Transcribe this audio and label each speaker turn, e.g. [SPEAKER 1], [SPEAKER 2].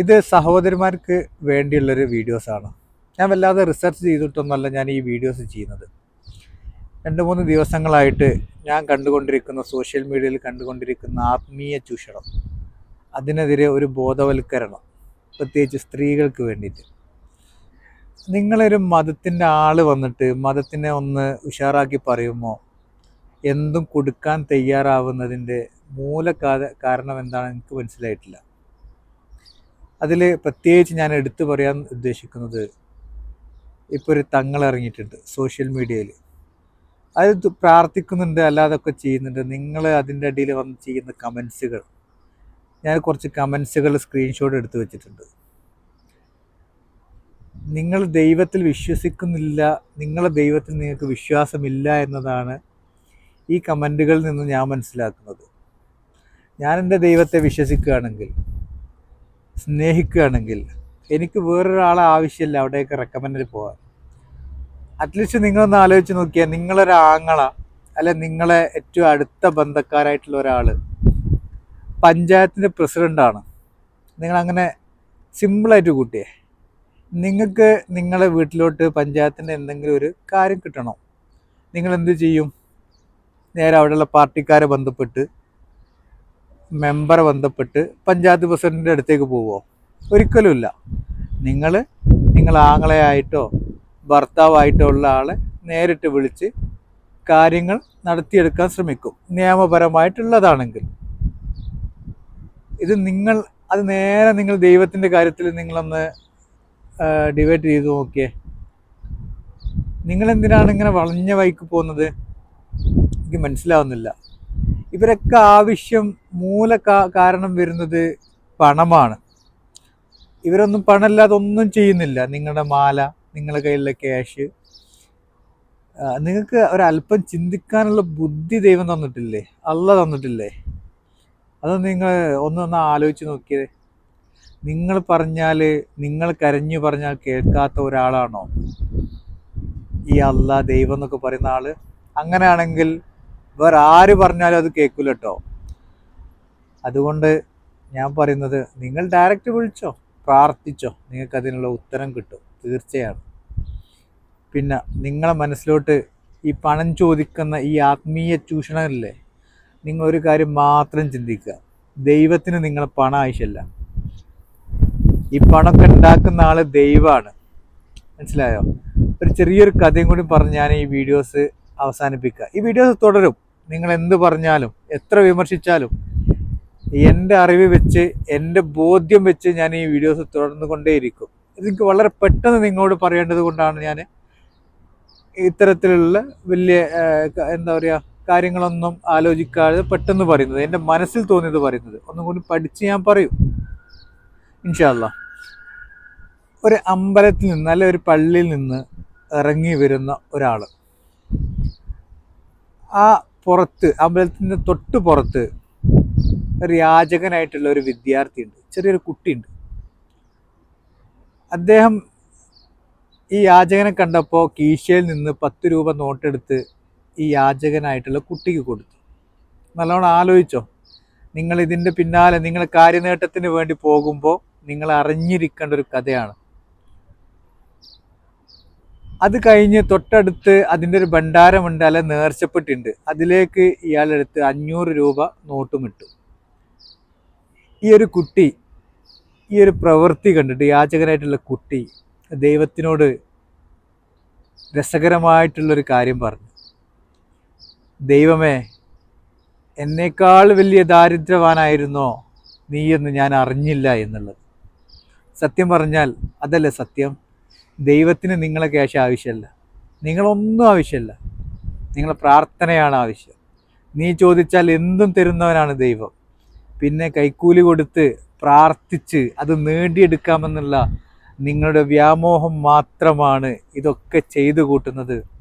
[SPEAKER 1] ഇത് സഹോദരിമാർക്ക് വേണ്ടിയുള്ളൊരു വീഡിയോസാണ്. ഞാൻ വല്ലാതെ റിസർച്ച് ചെയ്തിട്ടൊന്നുമല്ല ഞാൻ ഈ വീഡിയോസ് ചെയ്യുന്നത്. രണ്ട് മൂന്ന് ദിവസങ്ങളായിട്ട് ഞാൻ കണ്ടുകൊണ്ടിരിക്കുന്ന സോഷ്യൽ മീഡിയയിൽ കണ്ടുകൊണ്ടിരിക്കുന്ന ആത്മീയ ചൂഷണം അതിനെതിരെ ഒരു ബോധവൽക്കരണം പ്രത്യേകിച്ച് സ്ത്രീകൾക്ക് വേണ്ടിയിട്ട്. നിങ്ങളൊരു മതത്തിന്റെ ആൾ വന്നിട്ട് മതത്തിനെ ഒന്ന് ഉഷാറാക്കി പറയുമോ? എന്തും കൊടുക്കാൻ തയ്യാറാവുന്നതിന്റെ മൂല കാരണം എന്താണെന്ന് എനിക്ക് മനസ്സിലായിട്ടില്ല. അതിൽ പ്രത്യേകിച്ച് ഞാൻ എടുത്തു പറയാൻ ഉദ്ദേശിക്കുന്നത് ഇപ്പോൾ ഒരു തങ്ങൾ ഇറങ്ങിയിട്ടുണ്ട് സോഷ്യൽ മീഡിയയിൽ അത് പ്രാർത്ഥിക്കുന്നുണ്ട് അല്ലാതൊക്കെ ചെയ്യുന്നുണ്ട്. നിങ്ങൾ അതിന്റെ അടിയിൽ വന്ന് ചെയ്യുന്ന കമൻസുകൾ ഞാൻ കുറച്ച് കമൻസുകൾ സ്ക്രീൻഷോട്ട് എടുത്തു വെച്ചിട്ടുണ്ട്. നിങ്ങൾ ദൈവത്തിൽ വിശ്വസിക്കുന്നില്ല നിങ്ങളെ ദൈവത്തിൽ നിങ്ങൾക്ക് വിശ്വാസമില്ല എന്നതാണ് ഈ കമന്റുകളിൽ നിന്ന് ഞാൻ മനസ്സിലാക്കുന്നത്. ഞാൻ എന്റെ ദൈവത്തെ വിശ്വസിക്കുകയാണെങ്കിൽ സ്നേഹിക്കുകയാണെങ്കിൽ എനിക്ക് വേറൊരാളെ ആവശ്യമില്ല അവിടെയൊക്കെ റെക്കമെൻഡ് പോകാൻ. അറ്റ്ലീസ്റ്റ് നിങ്ങളൊന്ന് ആലോചിച്ച് നോക്കിയാൽ നിങ്ങളൊരാങ്ങള അല്ലെ നിങ്ങളെ ഏറ്റവും അടുത്ത ബന്ധക്കാരായിട്ടുള്ള ഒരാൾ പഞ്ചായത്തിന്റെ പ്രസിഡന്റാണ് നിങ്ങളങ്ങനെ സിമ്പിളായിട്ട് കൂട്ടിയേ നിങ്ങൾക്ക് നിങ്ങളെ വീട്ടിലോട്ട് പഞ്ചായത്തിന്റെ എന്തെങ്കിലും ഒരു കാര്യം കിട്ടണം? നിങ്ങൾ എന്ത് ചെയ്യും? നേരെ അവിടെയുള്ള പാർട്ടിക്കാരെ ബന്ധപ്പെട്ട് മെമ്പറെ ബന്ധപ്പെട്ട് പഞ്ചായത്ത് പ്രസിഡന്റിന്റെ അടുത്തേക്ക് പോവുമോ ഒരിക്കലുമില്ല നിങ്ങൾ നിങ്ങൾ ആങ്ങളെയായിട്ടോ ഭർത്താവായിട്ടോ ഉള്ള ആളെ നേരിട്ട് വിളിച്ച് കാര്യങ്ങൾ നടത്തിയെടുക്കാൻ ശ്രമിക്കും. നിയമപരമായിട്ടുള്ളതാണെങ്കിൽ. ഇത് നിങ്ങൾ അത് നേരെ നിങ്ങൾ ദൈവത്തിന്റെ കാര്യത്തിൽ നിങ്ങളൊന്ന് ഡിവൈഡ് ചെയ്ത് നോക്കിയേ. നിങ്ങളെന്തിനാണ് ഇങ്ങനെ വളഞ്ഞ വഴിക്ക് പോകുന്നത്? എനിക്ക് മനസ്സിലാവുന്നില്ല. ഇവരൊക്കെ ആവശ്യം മൂല കാരണം വരുന്നത് പണമാണ്. ഇവരൊന്നും പണമില്ലാതെ ഒന്നും ചെയ്യുന്നില്ല. നിങ്ങളുടെ മാല നിങ്ങളുടെ കയ്യിലുള്ള ക്യാഷ് നിങ്ങൾക്ക് ഒരല്പം ചിന്തിക്കാനുള്ള ബുദ്ധി ദൈവം തന്നിട്ടില്ലേ? അല്ല തന്നിട്ടില്ലേ? അത് നിങ്ങൾ ഒന്നൊന്ന് ആലോചിച്ച് നോക്കിയത് നിങ്ങൾ പറഞ്ഞാൽ നിങ്ങൾ കരഞ്ഞു പറഞ്ഞാൽ കേൾക്കാത്ത ഒരാളാണോ? ഈ അല്ല ദൈവം എന്നൊക്കെ പറയുന്ന ആൾ അങ്ങനെയാണെങ്കിൽ വേറെ ആര് പറഞ്ഞാലും അത് കേൾക്കില്ല കേട്ടോ അതുകൊണ്ട് ഞാൻ പറയുന്നത് നിങ്ങൾ ഡയറക്റ്റ് വിളിച്ചോ പ്രാർത്ഥിച്ചോ നിങ്ങൾക്ക് അതിനുള്ള ഉത്തരം കിട്ടും തീർച്ചയാണ്. പിന്നെ നിങ്ങളെ മനസ്സിലോട്ട് ഈ പണം ചോദിക്കുന്ന ഈ ആത്മീയ ചൂഷണമില്ലേ നിങ്ങൾ ഒരു കാര്യം മാത്രം ചിന്തിക്കുക. ദൈവത്തിന് നിങ്ങളെ പണം ആവശ്യമില്ല. ഈ പണമൊക്കെ ഉണ്ടാക്കുന്ന ആൾ ദൈവമാണ്. മനസ്സിലായോ? ഒരു ചെറിയൊരു കഥയും കൂടി പറഞ്ഞ് ഞാൻ ഈ വീഡിയോസ് അവസാനിപ്പിക്കുക. ഈ വീഡിയോസ് തുടരും. നിങ്ങൾ എന്ത് പറഞ്ഞാലും എത്ര വിമർശിച്ചാലും എന്റെ അറിവ് വെച്ച് എന്റെ ബോധ്യം വെച്ച് ഞാൻ ഈ വീഡിയോസ് തുടർന്നു കൊണ്ടേയിരിക്കും. ഇതെനിക്ക് വളരെ പെട്ടെന്ന് നിങ്ങളോട് പറയേണ്ടത് കൊണ്ടാണ് ഞാൻ ഇത്തരത്തിലുള്ള വലിയ എന്താ പറയുക കാര്യങ്ങളൊന്നും ആലോചിക്കാതെ പെട്ടെന്ന് പറയുന്നത് എന്റെ മനസ്സിൽ തോന്നിയത് പറയുന്നത്. ഒന്നും കൂടി പഠിച്ച് ഞാൻ പറയും. ഇൻഷാല്ല ഒരു അമ്പലത്തിൽ നിന്ന് അല്ലെ ഒരു പള്ളിയിൽ നിന്ന് ഇറങ്ങി വരുന്ന ഒരാൾ ആ പുറത്ത് അമ്പലത്തിന്റെ തൊട്ട് പുറത്ത് ഒരു യാചകനായിട്ടുള്ള ഒരു വിദ്യാർത്ഥിയുണ്ട്. ചെറിയൊരു കുട്ടിയുണ്ട്. അദ്ദേഹം ഈ യാചകനെ കണ്ടപ്പോൾ കീശയിൽ നിന്ന് പത്ത് രൂപ നോട്ടെടുത്ത് ഈ യാചകനായിട്ടുള്ള കുട്ടിക്ക് കൊടുത്തു. നല്ലോണം ആലോചിച്ചോ. നിങ്ങൾ ഇതിന്റെ പിന്നാലെ നിങ്ങൾ കാര്യനേട്ടത്തിന് വേണ്ടി പോകുമ്പോൾ നിങ്ങൾ അറിഞ്ഞിരിക്കേണ്ട ഒരു കഥയാണ്. അത് കഴിഞ്ഞ് തൊട്ടടുത്ത് അതിന്റെ ഒരു ഭണ്ഡാരമുണ്ട് അല്ലെ നേർച്ചപ്പെട്ടിട്ടുണ്ട്. അതിലേക്ക് ഇയാളെടുത്ത് അഞ്ഞൂറ് രൂപ നോട്ടും ഇട്ടു. ഈ ഒരു കുട്ടി ഈ ഒരു പ്രവൃത്തി കണ്ടിട്ട് യാചകനായിട്ടുള്ള കുട്ടി ദൈവത്തിനോട് രസകരമായിട്ടുള്ളൊരു കാര്യം പറഞ്ഞു. ദൈവമേ എന്നേക്കാൾ വലിയ ദാരിദ്ര്യവാനായിരുന്നോ നീയെന്ന് ഞാൻ അറിഞ്ഞില്ല എന്നുള്ളത്. സത്യം പറഞ്ഞാൽ അതല്ലേ സത്യം. ദൈവത്തിന് നിങ്ങളെ ക്യാഷ് ആവശ്യമല്ല നിങ്ങളൊന്നും ആവശ്യമല്ല നിങ്ങളെ പ്രാർത്ഥനയാണ് ആവശ്യം. നീ ചോദിച്ചാൽ എന്തും തരുന്നവനാണ് ദൈവം. പിന്നെ കൈക്കൂലി കൊടുത്ത് പ്രാർത്ഥിച്ച് അത് നേടിയെടുക്കാമെന്നുള്ള നിങ്ങളുടെ വ്യാമോഹം മാത്രമാണ് ഇതൊക്കെ ചെയ്തു കൂട്ടുന്നത്.